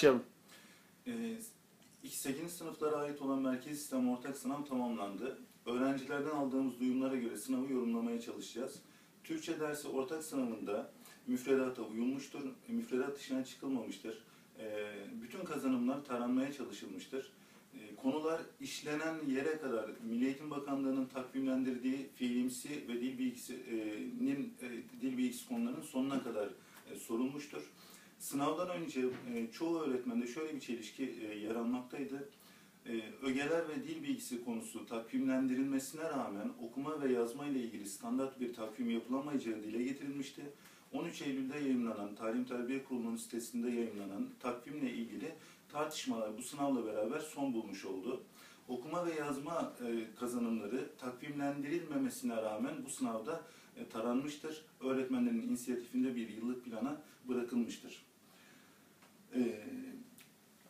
Başlayalım. Ee, 8. sınıflara ait olan merkez sistem ortak sınav tamamlandı. Öğrencilerden aldığımız duyumlara göre sınavı yorumlamaya çalışacağız. Türkçe dersi ortak sınavında müfredata uyulmuştur, müfredat dışına çıkılmamıştır. Ee, bütün kazanımlar taranmaya çalışılmıştır. Ee, konular işlenen yere kadar Milli Eğitim Bakanlığı'nın takvimlendirdiği fiilimsi ve dil bilgisinin e, dil bilgisi konularının sonuna kadar e, sorulmuştur. Sınavdan önce e, çoğu öğretmende şöyle bir çelişki e. E, ögeler ve dil bilgisi konusu takvimlendirilmesine rağmen okuma ve yazma ile ilgili standart bir takvim yapılamayacağı dile getirilmişti. 13 Eylül'de yayınlanan Talim Terbiye Kurulu'nun sitesinde yayınlanan takvimle ilgili tartışmalar bu sınavla beraber son bulmuş oldu. Okuma ve yazma e, kazanımları takvimlendirilmemesine rağmen bu sınavda taranmıştır. Öğretmenlerin inisiyatifinde bir yıllık plana bırakılmıştır. Ee,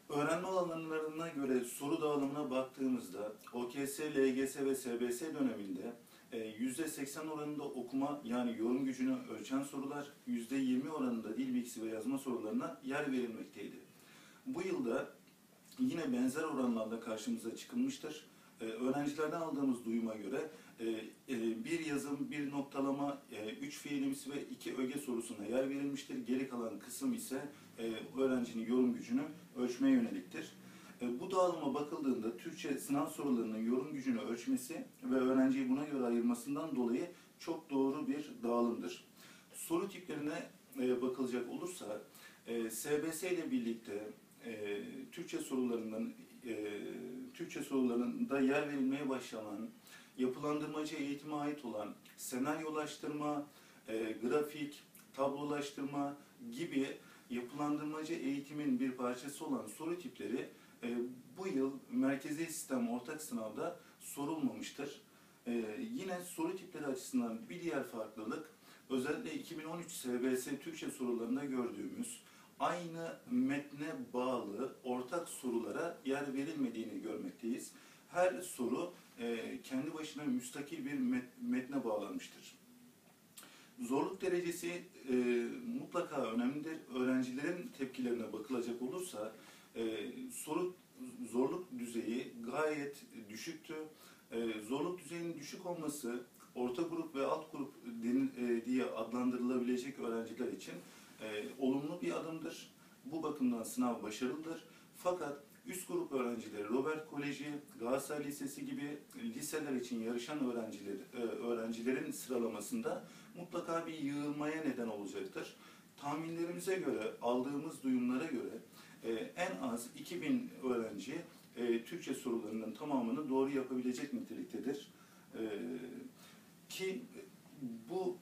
öğrenme alanlarına göre soru dağılımına baktığımızda OKS, LGS ve SBS döneminde e, %80 oranında okuma yani yorum gücünü ölçen sorular, %20 oranında dil bilgisi ve yazma sorularına yer verilmekteydi. Bu yılda yine benzer oranlarda karşımıza çıkılmıştır. Ee, öğrencilerden aldığımız duyuma göre e, e, bir yazım, bir noktalama, e, üç fiilimsi ve iki öge sorusuna yer verilmiştir. Geri kalan kısım ise e, öğrencinin yorum gücünü ölçmeye yöneliktir. E, bu dağılıma bakıldığında Türkçe sınav sorularının yorum gücünü ölçmesi ve öğrenciyi buna göre ayırmasından dolayı çok doğru bir dağılımdır. Soru tiplerine e, bakılacak olursa e, SBS ile birlikte e, Türkçe sorularının e, Türkçe sorularında yer verilmeye başlanan, yapılandırmacı eğitime ait olan senaryolaştırma, e, grafik, tablolaştırma gibi yapılandırmacı eğitimin bir parçası olan soru tipleri e, bu yıl merkezi sistem ortak sınavda sorulmamıştır. E, yine soru tipleri açısından bir diğer farklılık özellikle 2013 SBS Türkçe sorularında gördüğümüz aynı metne bağlı ortak sorulara yer verilmediğini görmekteyiz. Her soru e, kendi başına müstakil bir met, metne bağlanmıştır. Zorluk derecesi e, mutlaka önemlidir. Öğrencilerin tepkilerine bakılacak olursa e, soru zorluk düzeyi gayet düşüktü. E, zorluk düzeyinin düşük olması orta grup ve alt grup den, e, diye adlandırılabilecek öğrenciler için e, olumlu bir adımdır. Bu bakımdan sınav başarılıdır. Fakat üst grup öğrencileri, Robert Koleji, Galatasaray Lisesi gibi liseler için yarışan öğrenciler, e, öğrencilerin sıralamasında mutlaka bir yığılmaya neden olacaktır. Tahminlerimize göre, aldığımız duyumlara göre e, en az 2000 öğrenci e, Türkçe sorularının tamamını doğru yapabilecek niteliktedir. Ki bu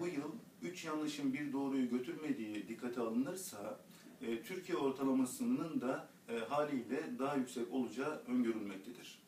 bu yıl 3 yanlışın bir doğruyu götürmediği dikkate alınırsa Türkiye ortalamasının da e, haliyle daha yüksek olacağı öngörülmektedir.